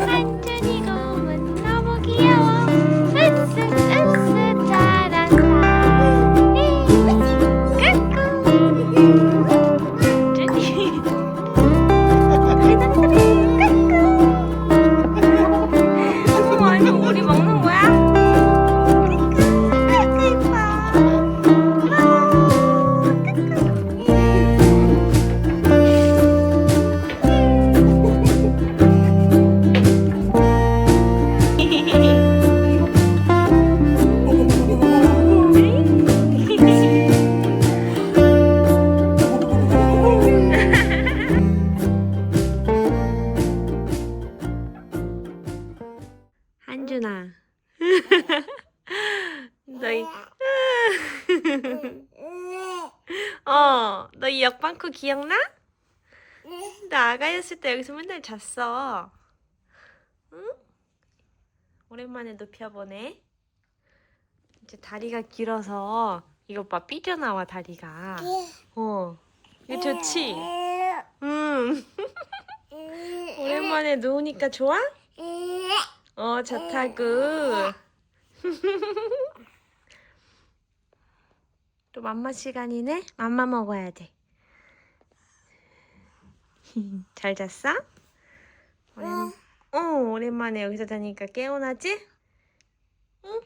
한 너희 어, 너이 역방크 기억나? 나 아가였을 때 여기서 맨날 잤어. 응? 오랜만에 눕혀보네. 이제 다리가 길어서 이거 봐 삐져나와 다리가. 어, 이거 좋지? 응. 오랜만에 누우니까 좋아? 어, 좋다구. 또 맘마 시간이네? 맘마 먹어야 돼. 잘 잤어? 오랜... 어, 오랜만에 여기서 자니까 깨어나지? 응?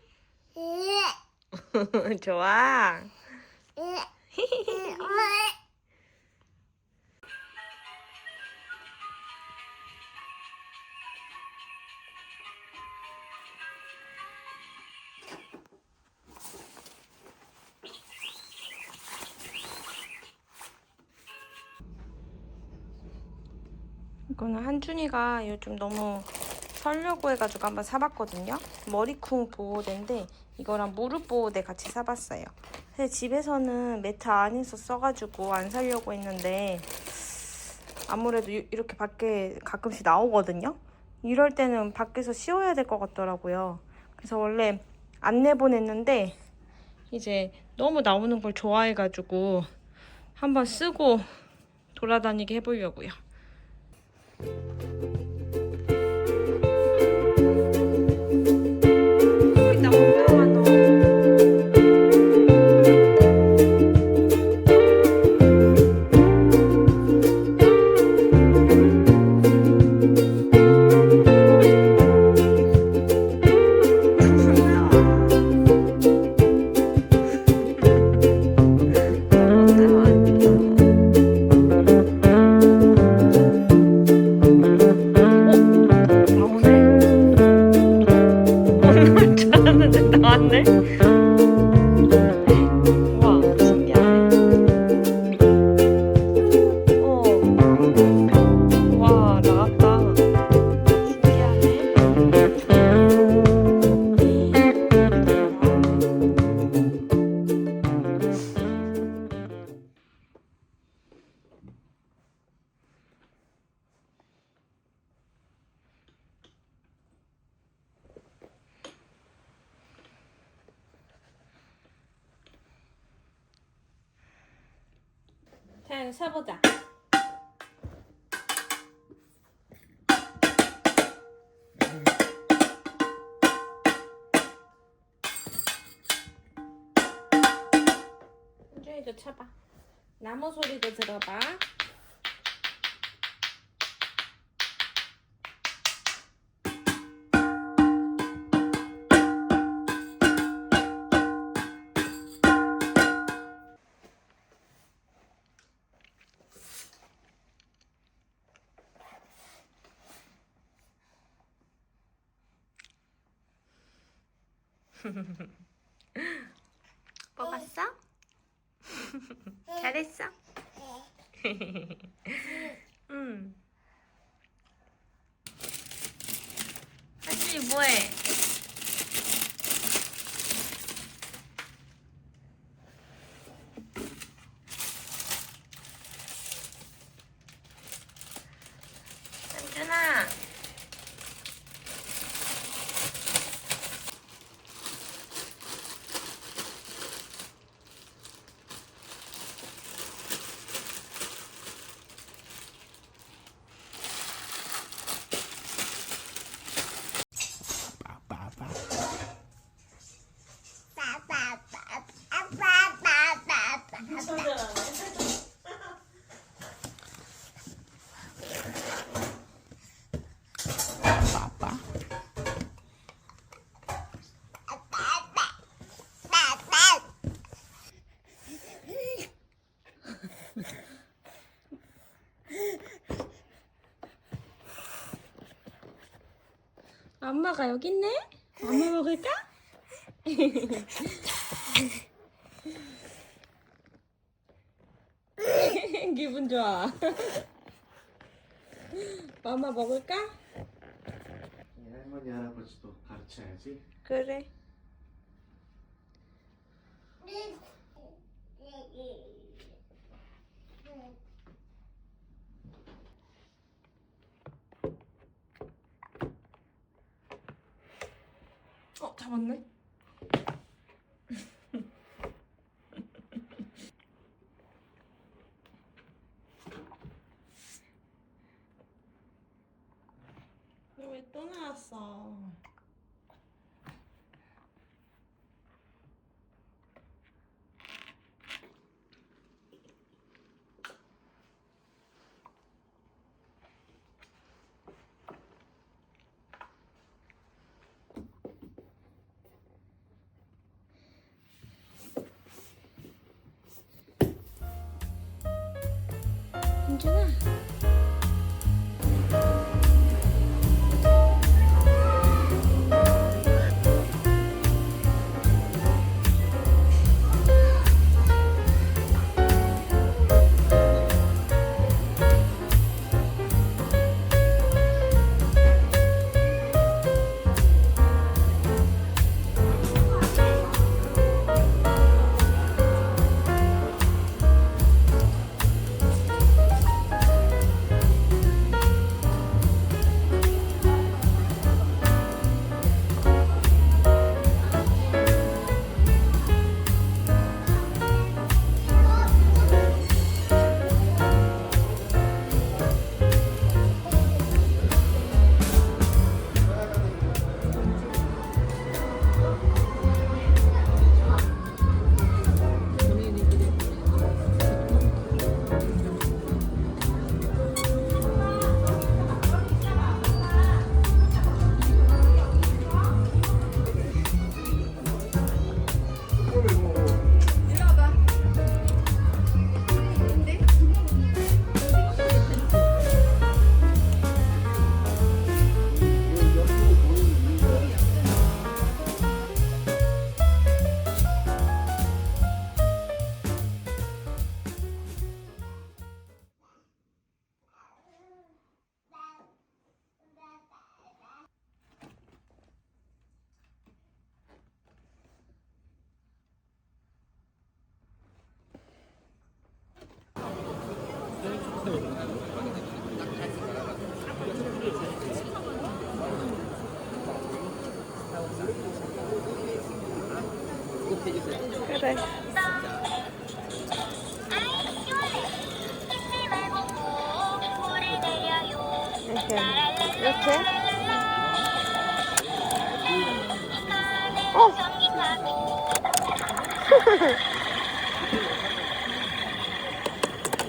좋아. 이거는 한준이가 요즘 너무 설려고 해가지고 한번 사봤거든요. 머리쿵 보호대인데 이거랑 무릎 보호대 같이 사봤어요. 근데 집에서는 매트 안에서 써가지고 안 사려고 했는데 아무래도 이- 이렇게 밖에 가끔씩 나오거든요. 이럴 때는 밖에서 씌워야 될 것 같더라고요. 그래서 원래 안 내보냈는데 이제 너무 나오는 걸 좋아해가지고 한번 쓰고 돌아다니게 해보려고요. 자 이거 사보자. 현주이도 쳐봐. 나무 소리도 들어봐. 뽑았어? 잘했어? 응. 하준이 뭐해? 한준아. 엄마가 여기 있네? 엄마 먹을까? 기분 좋아. 엄마 먹을까? 할머니 할아버지도 가르쳐야지. 그래. 어, 잡았네. 왜 또 나왔어? 은준아. 그래. 이렇게. 이렇게. 어.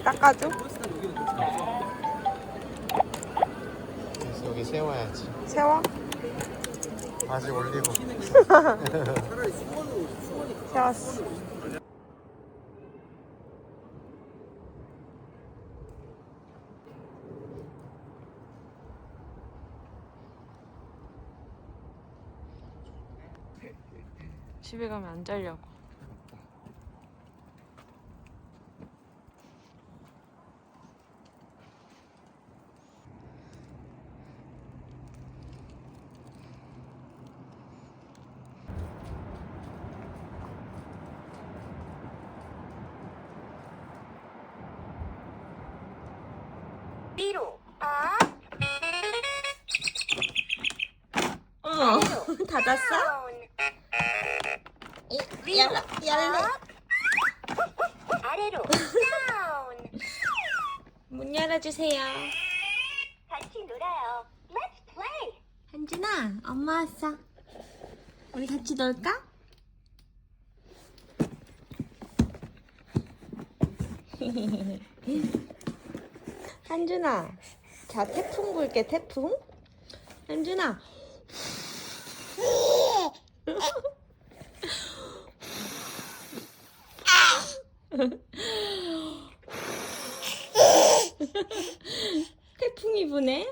닦아줘. 그래서 여기 세워야지. 세워. 바지 올리고. 세웠어. 집에 가면 안 자려고. 삐로 아 어, 닫았어? 다운 열라, 열래. 아래로 다운 문 열어주세요. 같이 놀아요 Let's play 한준아, 엄마 왔어. 우리 같이 놀까? 한준아, 자 태풍 불게 태풍. 한준아. 태풍이 부네.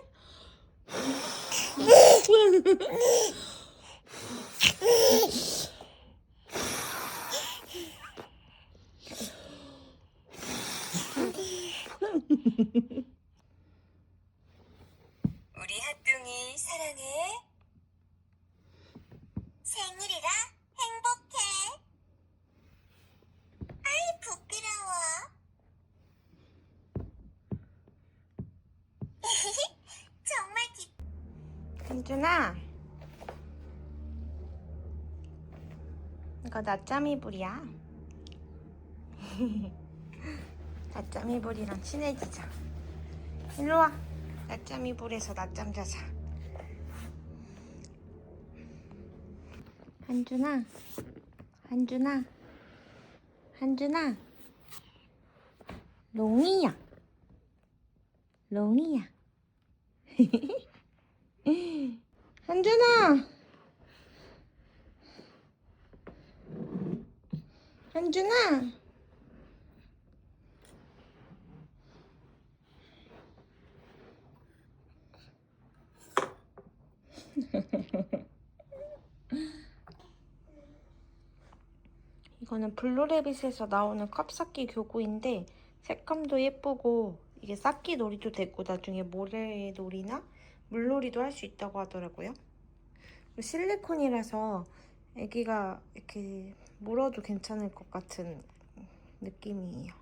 우리 핫둥이 사랑해. 생일이라 행복해. 아이 부끄러워. 정말 기. 현준아 이거 낮잠 이 불이야 낮잠 이 불이랑 친해지자 일로 와 낮잠 이 불에서 낮잠 자자 한준아. 한준아. 한준아. 롱이야. 롱이야. 한준아. 한준아 이거는 블루레빗에서 나오는 컵쌓기 교구인데 색감도 예쁘고 이게 쌓기 놀이도 되고 나중에 모래놀이나 물놀이도 할 수 있다고 하더라고요. 실리콘이라서 애기가 이렇게 물어도 괜찮을 것 같은 느낌이에요.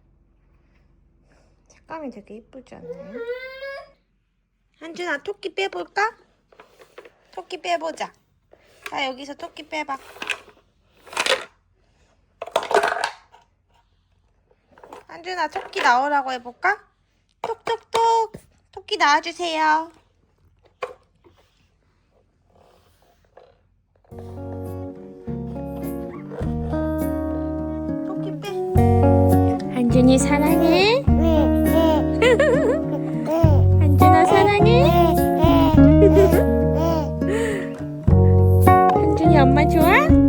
색감이 되게 예쁘지 않나요? 한준아 토끼 빼볼까? 토끼 빼보자. 자 여기서 토끼 빼봐. 한준아 토끼 나오라고 해볼까? 톡톡톡 토끼 나와주세요. 토끼 빼. 한준이 사랑해. 한준아 사랑해. 한준이 엄마 좋아?